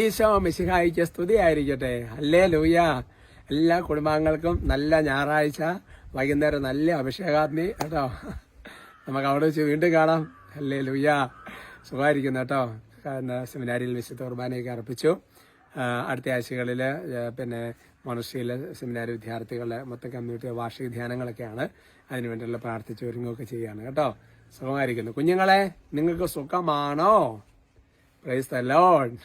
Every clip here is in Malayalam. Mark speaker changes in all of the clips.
Speaker 1: ഈശോ മിശിഹായിക്ക് സ്തുതിയായിരിക്കട്ടെ. അല്ലേ ലൂയ എല്ലാ കുടുംബാംഗങ്ങൾക്കും നല്ല ഞായറാഴ്ച. വൈകുന്നേരം നല്ല അഭിഷേകാഗ്നി. കേട്ടോ. നമുക്ക് അവിടെ വെച്ച് വീണ്ടും കാണാം. അല്ലേ ലൂയ സുഖമായിരിക്കുന്നു കേട്ടോ. സെമിനാരിയിൽ വിശുദ്ധ കുർബാനയൊക്കെ അർപ്പിച്ചു. അടുത്ത ആഴ്ചകളിൽ പിന്നെ മനുഷ്യയിലെ സെമിനാരി വിദ്യാർത്ഥികളുടെ മൊത്തം കമ്മ്യൂണിറ്റി വാർഷിക ധ്യാനങ്ങളൊക്കെയാണ് അതിനുവേണ്ടിയുള്ള പ്രാർത്ഥിച്ച് ഒരുങ്ങുകയൊക്കെ ചെയ്യുകയാണ്. കേട്ടോ. സുഖമായിരിക്കുന്നു. കുഞ്ഞുങ്ങളെ നിങ്ങൾക്ക് സുഖമാണോ? പ്രൈസ് ദ ലോഡ്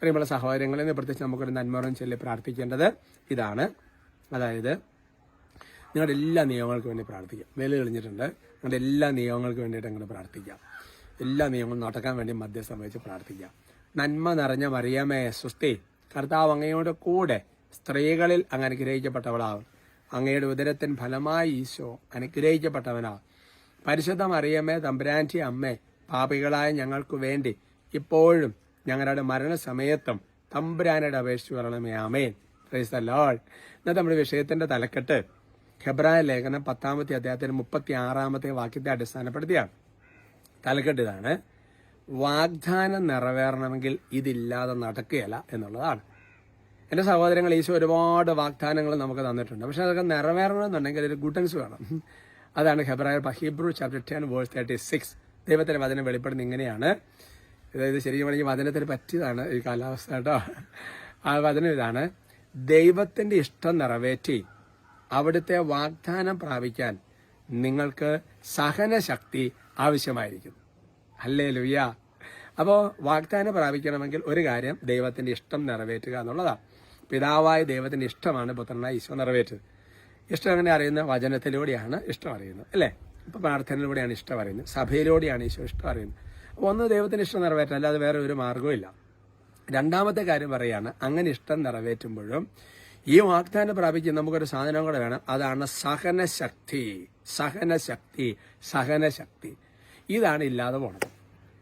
Speaker 1: പ്രിയമുള്ള സഹോദരങ്ങളെ പ്രത്യേകിച്ച് നമുക്കൊരു നന്മറും ചൊല്ലി പ്രാർത്ഥിക്കേണ്ടത് ഇതാണ്. അതായത് നിങ്ങളുടെ എല്ലാ നിയമങ്ങൾക്കും വേണ്ടി പ്രാർത്ഥിക്കാം. വില തെളിഞ്ഞിട്ടുണ്ട്. നിങ്ങളുടെ എല്ലാ നിയമങ്ങൾക്കും വേണ്ടിയിട്ട് അങ്ങനെ പ്രാർത്ഥിക്കാം. എല്ലാ നിയമങ്ങളും നടക്കാൻ വേണ്ടി മധ്യസ്ഥം വെച്ച് പ്രാർത്ഥിക്കാം. നന്മ നിറഞ്ഞ മറിയമേ സുസ്തി കർത്താവ് അങ്ങയുടെ കൂടെ സ്ത്രീകളിൽ അങ്ങ് അനുഗ്രഹിക്കപ്പെട്ടവളാവും. അങ്ങയുടെ ഉദരത്തിൻ ഫലമായി ഈശോ അനുഗ്രഹിക്കപ്പെട്ടവനാവും പരിശുദ്ധ മറിയമ്മേ തമ്പുരാന്റി അമ്മേ പാപികളായ ഞങ്ങൾക്ക് വേണ്ടി ഇപ്പോഴും ഞങ്ങളുടെ മരണസമയത്തും തമ്പുരാനയുടെ അപേക്ഷിച്ച് പറയണമേ ആമേൻ. പ്രൈസ് ലോർഡ് ഇന്നത്തെ നമ്മുടെ വിഷയത്തിന്റെ തലക്കെട്ട് ഹെബ്രായ ലേഖനം പത്താമത്തെ അദ്ദേഹത്തിന് മുപ്പത്തി ആറാമത്തെ വാക്യത്തെ അടിസ്ഥാനപ്പെടുത്തിയാണ്. തലക്കെട്ട് ഇതാണ്. വാഗ്ദാനം നിറവേറണമെങ്കിൽ ഇതില്ലാതെ നടക്കുകയല്ല എന്നുള്ളതാണ്. എന്റെ സഹോദരങ്ങൾ ഈശോ ഒരുപാട് വാഗ്ദാനങ്ങൾ നമുക്ക് തന്നിട്ടുണ്ട്. പക്ഷെ അതൊക്കെ നിറവേറണമെന്നുണ്ടെങ്കിൽ ഒരു ഗുഡൻസ് വേണം. അതാണ് ഹെബ്രായ Hebrew chapter ten verse thirty six ദൈവത്തിന്റെ വചനം വെളിപ്പെടുന്ന ഇങ്ങനെയാണ്. അതായത് ശരിക്കും പറഞ്ഞാൽ വചനത്തിൽ പറ്റിയതാണ് ഈ കാലാവസ്ഥ കേട്ടോ. ആ വചനം ഇതാണ് ദൈവത്തിന്റെ ഇഷ്ടം നിറവേറ്റി അവിടുത്തെ വാഗ്ദാനം പ്രാപിക്കാൻ നിങ്ങൾക്ക് സഹനശക്തി ആവശ്യമായിരിക്കും അല്ലേ ലുയ്യ അപ്പോൾ വാഗ്ദാനം പ്രാപിക്കണമെങ്കിൽ ഒരു കാര്യം ദൈവത്തിന്റെ ഇഷ്ടം നിറവേറ്റുക എന്നുള്ളതാണ്. പിതാവായ ദൈവത്തിന്റെ ഇഷ്ടമാണ് പുത്രനായ ഈശോ നിറവേറ്റത് ഇഷ്ടം അങ്ങനെ അറിയുന്ന? വചനത്തിലൂടെയാണ് ഇഷ്ടം അറിയുന്നത് അല്ലേ? ഇപ്പൊ പ്രാർത്ഥനയിലൂടെയാണ് ഇഷ്ടം അറിയുന്നത് സഭയിലൂടെയാണ് ഈശോ ഇഷ്ടം അറിയുന്നത്. ഒന്ന് ദൈവത്തിന് ഇഷ്ടം നിറവേറ്റാൻ അല്ലാതെ വേറെ ഒരു മാർഗവും രണ്ടാമത്തെ കാര്യം പറയാണ് അങ്ങനെ ഇഷ്ടം നിറവേറ്റുമ്പോഴും ഈ വാഗ്ദാനം പ്രാപിക്കാൻ നമുക്കൊരു സാധനം കൂടെ വേണം. അതാണ് സഹനശക്തി. സഹനശക്തി സഹനശക്തി. ഇതാണ് ഇല്ലാതെ പോണത്.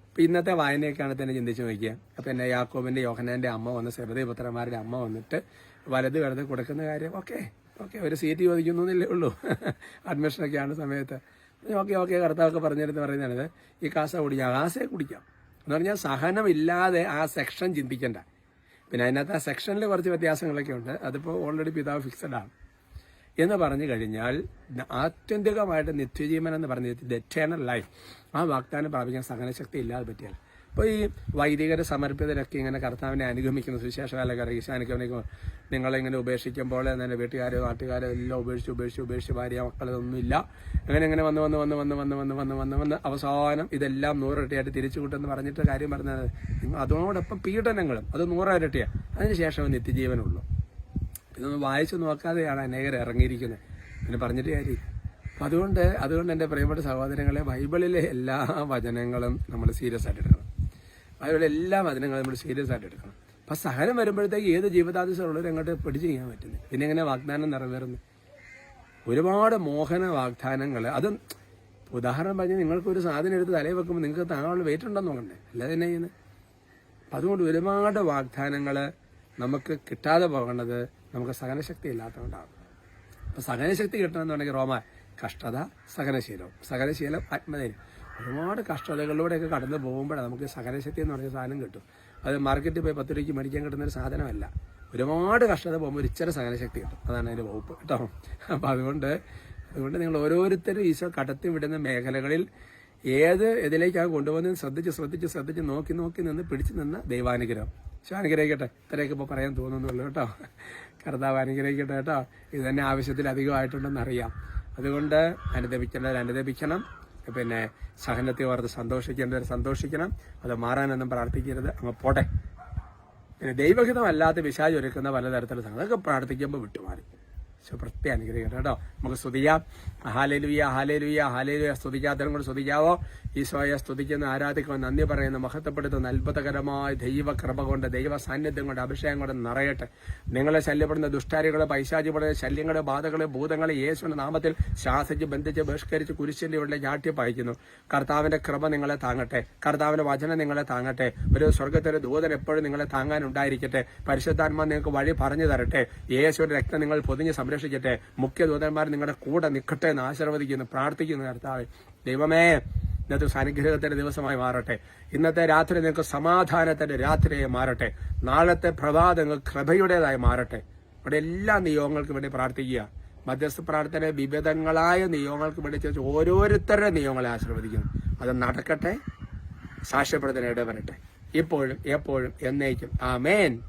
Speaker 1: ഇപ്പൊ ഇന്നത്തെ വായനയൊക്കെയാണ് തന്നെ ചിന്തിച്ചു നോക്കിയത് അപ്പൊ എന്നെ യാക്കോബിന്റെ യോഹനാന്റെ അമ്മ വന്ന് സെബദീപുത്രന്മാരുടെ അമ്മ വന്നിട്ട് വലത് കിടന്ന് കൊടുക്കുന്ന കാര്യം ഓക്കെ ഓക്കെ ഒരു സീറ്റ് ചോദിക്കുന്നു എന്നില്ലേ ഉള്ളൂ. അഡ്മിഷനൊക്കെയാണ് സമയത്ത്. ഓക്കെ ഓക്കെ കർത്താവൊക്കെ പറഞ്ഞെടുത്ത് പറയുന്നത് ഈ കാസ കുടിക്കാം കാസയെ കുടിക്കാം. എന്ന് പറഞ്ഞാൽ സഹനമില്ലാതെ ആ സെക്ഷൻ ചിന്തിക്കണ്ട. പിന്നെ അതിനകത്ത് ആ സെക്ഷനിൽ കുറച്ച് വ്യത്യാസങ്ങളൊക്കെ ഉണ്ട്. അതിപ്പോൾ ഓൾറെഡി പിതാവ് ഫിക്സഡ് ആണ്. എന്ന് പറഞ്ഞു കഴിഞ്ഞാൽ ആത്യന്തികമായിട്ട് നിത്യജീവൻ എന്ന് പറഞ്ഞ എറ്റേണൽ ലൈഫ് ആ വാഗ്ദാനം പ്രാപിക്കാൻ സഹനശക്തി ഇല്ലാതെ പറ്റിയാൽ. ഇപ്പോൾ ഈ വൈദികരെ സമർപ്പിതരൊക്കെ ഇങ്ങനെ കർത്താവിനെ അനുഗമിക്കുന്ന സുശേഷകാലക്കാർ ഈശാനുഗമിക്കും നിങ്ങളിങ്ങനെ ഉപേക്ഷിക്കുമ്പോൾ തന്നെ വീട്ടുകാരോ നാട്ടുകാരോ എല്ലാം ഉപേക്ഷിച്ച് ഉപേക്ഷിച്ച് ഉപേക്ഷിച്ച് ഭാര്യ മക്കളതൊന്നുമില്ല അങ്ങനെ ഇങ്ങനെ വന്ന് വന്ന് വന്ന് വന്ന് വന്ന് വന്ന് വന്ന് വന്ന് വന്ന് അവസാനം ഇതെല്ലാം നൂറിരട്ടിയായിട്ട് തിരിച്ചു കൂട്ടെന്ന് പറഞ്ഞിട്ട് കാര്യം പറഞ്ഞത് അതോടൊപ്പം പീഡനങ്ങളും അത് നൂറിരട്ടിയാണ് അതിനുശേഷം നിത്യജീവനുള്ളൂ. ഇതൊന്നും വായിച്ചു നോക്കാതെയാണ് അനേകർ ഇറങ്ങിയിരിക്കുന്നത്. പിന്നെ പറഞ്ഞിട്ട് കാര്യം അപ്പം അതുകൊണ്ട് അതുകൊണ്ട് എന്റെ പ്രിയപ്പെട്ട സഹോദരങ്ങളെ ബൈബിളിലെ എല്ലാ വചനങ്ങളും നമ്മൾ സീരിയസ് ആയിട്ട് എടുക്കണം ബൈബിളിലെ എല്ലാ വചനങ്ങളും നമ്മൾ സീരിയസ് ആയിട്ട് എടുക്കണം. അപ്പം സഹനം വരുമ്പോഴത്തേക്ക് ഏത് ജീവിതാദിശമുള്ളവരും അങ്ങോട്ട് പിടിച്ചു ചെയ്യാൻ പറ്റുന്നത് പിന്നെ എങ്ങനെ വാഗ്ദാനം നിറവേറുന്നു? ഒരുപാട് മോഹന വാഗ്ദാനങ്ങൾ അത് ഉദാഹരണം പറഞ്ഞാൽ നിങ്ങൾക്ക് ഒരു സാധനം എടുത്ത് തലയിൽ വെക്കുമ്പോൾ നിങ്ങൾക്ക് താങ്ങാനുള്ള വെയിറ്റ് ഉണ്ടെന്ന് നോക്കണ്ടേ അല്ലാതെ തന്നെ ചെയ്യുന്നത് അപ്പം അതുകൊണ്ട് ഒരുപാട് വാഗ്ദാനങ്ങൾ നമുക്ക് കിട്ടാതെ പോകേണ്ടത് നമുക്ക് സഹനശക്തി ഇല്ലാത്തതുകൊണ്ടാണ്. അപ്പം സഹനശക്തി കിട്ടണമെന്നുണ്ടെങ്കിൽ റോമ കഷ്ടത സഹനശീലം. സഹനശീലം ആത്മധൈര്യം. ഒരുപാട് കഷ്ടതകളിലൂടെയൊക്കെ കടന്നു പോകുമ്പോഴാണ് നമുക്ക് സഹനശക്തി എന്ന് പറഞ്ഞ സാധനം കിട്ടും. അത് മാർക്കറ്റിൽ പോയി പത്ത് രൂപയ്ക്ക് മേടിക്കാൻ കിട്ടുന്ന ഒരു സാധനമല്ല. ഒരുപാട് കഷ്ടത പോകുമ്പോൾ ഇച്ചിരി സഹനശക്തി കിട്ടും. അതാണ് അതിന്റെ വകുപ്പ് കേട്ടോ. അപ്പം അതുകൊണ്ട് അതുകൊണ്ട് നിങ്ങൾ ഓരോരുത്തരും ഈശോ കടത്തി വിടുന്ന മേഖലകളിൽ ഏത് ഇതിലേക്കാണ് കൊണ്ടുപോകുന്നത് ശ്രദ്ധിച്ച് ശ്രദ്ധിച്ച് ശ്രദ്ധിച്ച് നോക്കി നോക്കി നിന്ന് പിടിച്ചു നിന്ന് ദൈവാനുഗ്രഹം. ശോ അനുഗ്രഹിക്കട്ടെ? ഇത്രയൊക്കെ ഇപ്പോൾ പറയാൻ തോന്നുന്നുള്ളൂ കേട്ടോ. കർത്താവ് അനുഗ്രഹിക്കട്ടെ കേട്ടോ. ഇത് തന്നെ അറിയാം. അതുകൊണ്ട് അനുദപിക്കേണ്ടവർ അനുദപിക്കണം. പിന്നെ സഹനത്തെ ഓർത്ത് സന്തോഷിക്കേണ്ടവർ സന്തോഷിക്കണം. അത് മാറാനൊന്നും പ്രാർത്ഥിക്കരുത്. അങ്ങ് പോട്ടെ. പിന്നെ ദൈവഹിതമല്ലാത്ത വിശാചൊരുക്കുന്ന പലതരത്തിലുള്ള അതൊക്കെ പ്രാർത്ഥിക്കുമ്പോൾ വിട്ടുമാറി. പ്രത്യേക അനുഗ്രഹിക്കട്ടെ കേട്ടോ. നമുക്ക് സ്തുതിക്കാം. ഹാലേലുയ ഹാലേലുയ ഹാലേലുയ സ്തുതിക്കാത്തവരും കൂടെ സ്തുതിക്കാവോ? ഈശോയെ സ്തുതിക്കുന്ന ആരാധിക്കുന്ന നന്ദി പറയുന്ന. മഹത്വപ്പെടുത്തുന്ന അത്ഭുതകരമായ ദൈവ കൃപ കൊണ്ട് ദൈവ സാന്നിധ്യം കൊണ്ട് അഭിഷേകം കൊണ്ട് നിറയട്ടെ. നിങ്ങളെ ശല്യപ്പെടുന്ന ദുഷ്ടാരികളെ പൈശാചിപ്പെടുന്ന ശല്യങ്ങളെ ബാധകളെ ഭൂതങ്ങളെ യേശുവിന്റെ നാമത്തിൽ ശാസിച്ച് ബന്ധിച്ച് ബഹിഷ്കരിച്ച് കുരിശിന്റെ ഉള്ളിൽ ചാട്ടി പായിക്കുന്നു. കർത്താവിന്റെ കൃപ നിങ്ങളെ താങ്ങട്ടെ. കർത്താവിന്റെ വചനം നിങ്ങളെ താങ്ങട്ടെ. ഒരു സ്വർഗത്തിലെ ദൂതൻ എപ്പോഴും നിങ്ങളെ താങ്ങാനുണ്ടായിരിക്കട്ടെ. പരിശുദ്ധാത്മാ നിങ്ങൾക്ക് വഴി പറഞ്ഞു തരട്ടെ. യേശുവിന്റെ രക്തം നിങ്ങൾ പൊതിഞ്ഞ് സംരക്ഷിക്കട്ടെ. മുഖ്യ ദൂതന്മാർ നിങ്ങളുടെ കൂടെ നിൽക്കട്ടെ എന്ന് ആശീർവദിക്കുന്നു പ്രാർത്ഥിക്കുന്നു കർത്താവ്. ദൈവമേ ഇന്നത്തെ അനുഗ്രഹത്തിന്റെ ദിവസമായി മാറട്ടെ. ഇന്നത്തെ രാത്രി നിങ്ങൾക്ക് സമാധാനത്തിന്റെ രാത്രിയായി മാറട്ടെ. നാളത്തെ പ്രഭാതം കൃപയുടേതായി മാറട്ടെ. ഇവിടെ എല്ലാ നിയോഗങ്ങൾക്കും വേണ്ടി പ്രാർത്ഥിക്കുക. മധ്യസ്ഥ പ്രാർത്ഥന വിവിധങ്ങളായ നിയോഗങ്ങൾക്ക് വേണ്ടി ചോദിച്ച് ഓരോരുത്തരുടെ നിയോഗങ്ങളെ ആശീർവദിക്കുന്നു. അത് നടക്കട്ടെ. സാക്ഷ്യപ്പെടുത്തുന്ന ഇടവരട്ടെ ഇപ്പോഴും എപ്പോഴും എന്നേക്കും. ആമേൻ.